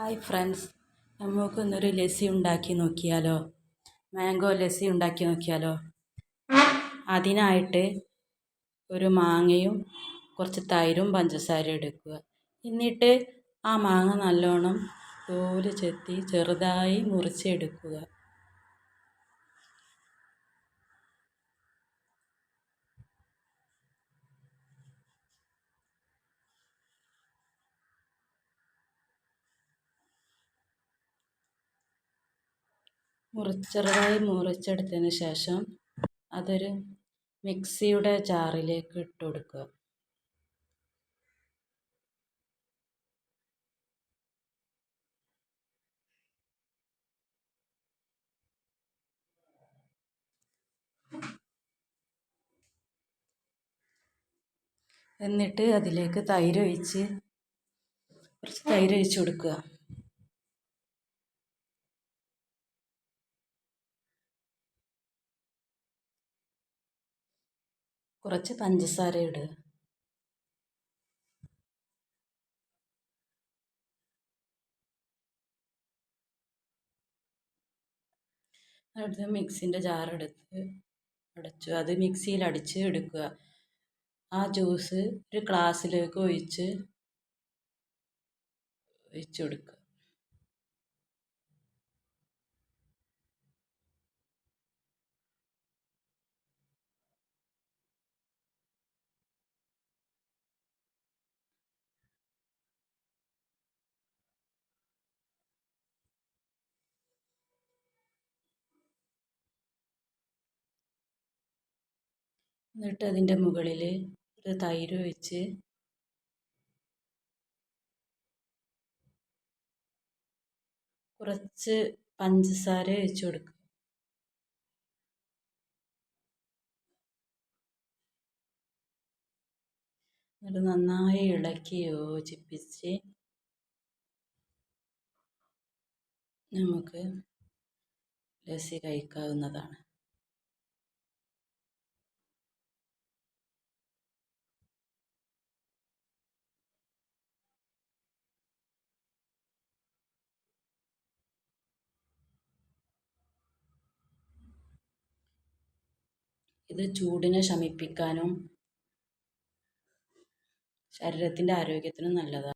Hi friends നമുക്ക് നമുക്കൊന്നൊരു ലസ്സി ഉണ്ടാക്കി നോക്കിയാലോ? മാംഗോ ലസ്സി ഉണ്ടാക്കി നോക്കിയാലോ? അതിനായിട്ട് ഒരു മാങ്ങയും കുറച്ച് തൈരും പഞ്ചസാരയും എടുക്കുക. എന്നിട്ട് ആ മാങ്ങ നല്ലോണം തോൽ ചെത്തി ചെറുതായി മുറിച്ചെടുക്കുക. ചെറുതായി മുറിച്ചെടുത്തതിന് ശേഷം അതൊരു മിക്സിയുടെ ജാറിലേക്ക് ഇട്ട് കൊടുക്കുക. എന്നിട്ട് അതിലേക്ക് തൈര് ഒഴിച്ച് കുറച്ച് തൈര് ഒഴിച്ച് കൊടുക്കുക. കുറച്ച് പഞ്ചസാര ഇടുക അടുത്ത് മിക്സിന്റെ ജാറെടുത്ത് അടച്ചു അത് മിക്സിയിൽ അടിച്ച് എടുക്കുക. ആ ജ്യൂസ് ഒരു ഗ്ലാസ്സിലേക്ക് ഒഴിച്ച് ഒഴിച്ചു കൊടുക്കുക. എന്നിട്ട് അതിന്റെ മുകളിൽ ഒരു തൈര് ഒഴിച്ച് കുറച്ച് പഞ്ചസാര ഒഴിച്ച് കൊടുക്കുക. എന്നിട്ട് നന്നായി ഇളക്കി യോജിപ്പിച്ച് നമുക്ക് ലസ്സി കഴിക്കാവുന്നതാണ് ഇത് ചൂടിനെ ശമിപ്പിക്കാനും ശരീരത്തിന്റെ ആരോഗ്യത്തിനും നല്ലതാണ്